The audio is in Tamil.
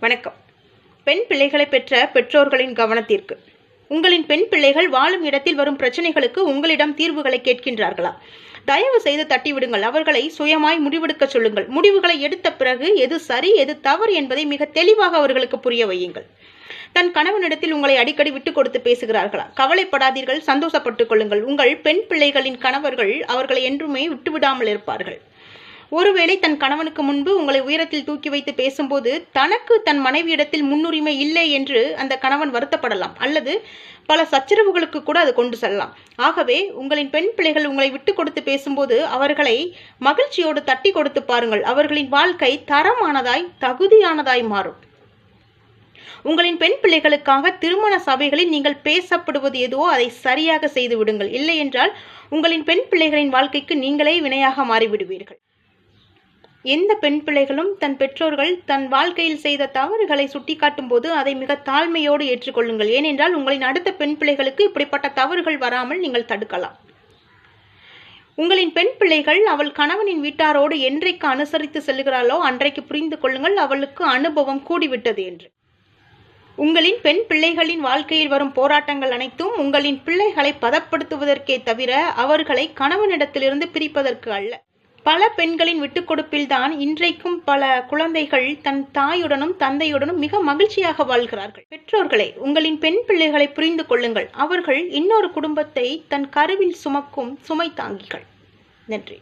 வணக்கம். பெண் பிள்ளைகளை பெற்ற பெற்றோர்களின் கவனத்திற்கு. உங்களின் பெண் பிள்ளைகள் வாழும் இடத்தில் வரும் பிரச்சனைகளுக்கு உங்களிடம் தீர்வுகளை கேட்கின்றார்களா? தயவு செய்து தட்டிவிடுங்கள். அவர்களை சுயமாய் முடிவெடுக்க சொல்லுங்கள். முடிவுகளை எடுத்த பிறகு எது சரி எது தவறு என்பதை மிக தெளிவாக அவர்களுக்கு புரிய வையுங்கள். தன் கணவனிடத்தில் உங்களை அடிக்கடி விட்டு கொடுத்து பேசுகிறார்களா? கவலைப்படாதீர்கள். சந்தோஷப்பட்டுக் கொள்ளுங்கள். உங்கள் பெண் பிள்ளைகளின் கணவர்கள் அவர்களை என்றுமே விட்டுவிடாமல் இருப்பார்கள். ஒருவேளை தன் கணவனுக்கு முன்பு உங்களை உயரத்தில் தூக்கி வைத்து பேசும்போது தனக்கு தன் மனைவியிடத்தில் முன்னுரிமை இல்லை என்று அந்த கணவன் வருத்தப்படலாம். அல்லது பல சச்சரவுகளுக்கு கூட அது கொண்டு செல்லலாம். ஆகவே உங்களின் பெண் பிள்ளைகள் உங்களை விட்டு கொடுத்து பேசும்போது அவர்களை மகிழ்ச்சியோடு தட்டி கொடுத்து பாருங்கள். அவர்களின் வாழ்க்கை தரமானதாய் தகுதியானதாய் மாறும். உங்களின் பெண் பிள்ளைகளுக்காக திருமண சபைகளில் நீங்கள் பேசப்படுவது எதுவோ அதை சரியாக செய்து விடுங்கள். இல்லை என்றால் உங்களின் பெண் பிள்ளைகளின் வாழ்க்கைக்கு நீங்களே வினையாக மாறிவிடுவீர்கள். எந்த பெண் பிள்ளைகளும் தன் பெற்றோர்கள் தன் வாழ்க்கையில் செய்த தவறுகளை சுட்டிக்காட்டும் போது அதை மிக தாழ்மையோடு ஏற்றுக்கொள்ளுங்கள். ஏனென்றால் உங்களின் அடுத்த பெண் பிள்ளைகளுக்கு இப்படிப்பட்ட தவறுகள் வராமல் நீங்கள் தடுக்கலாம். உங்களின் பெண் பிள்ளைகள் அவள் கணவனின் வீட்டாரோடு என்றைக்கு அனுசரித்து செல்கிறாளோ அன்றைக்கு புரிந்து கொள்ளுங்கள் அவளுக்கு அனுபவம் கூடிவிட்டது என்று. உங்களின் பெண் பிள்ளைகளின் வாழ்க்கையில் வரும் போராட்டங்கள் அனைத்தும் உங்களின் பிள்ளைகளை பதப்படுத்துவதற்கே தவிர அவர்களை கணவனிடத்திலிருந்து பிரிப்பதற்கு அல்ல. பல பெண்களின் விட்டுக்கொடுப்பில்தான் இன்றைக்கும் பல குழந்தைகள் தன் தாயுடனும் தந்தையுடனும் மிக மகிழ்ச்சியாக வாழ்கிறார்கள். பெற்றோர்களே உங்களின் பெண் பிள்ளைகளை புரிந்து கொள்ளுங்கள். அவர்கள் இன்னொரு குடும்பத்தை தன் கருவில் சுமக்கும் சுமை தாங்கிகள். நன்றி.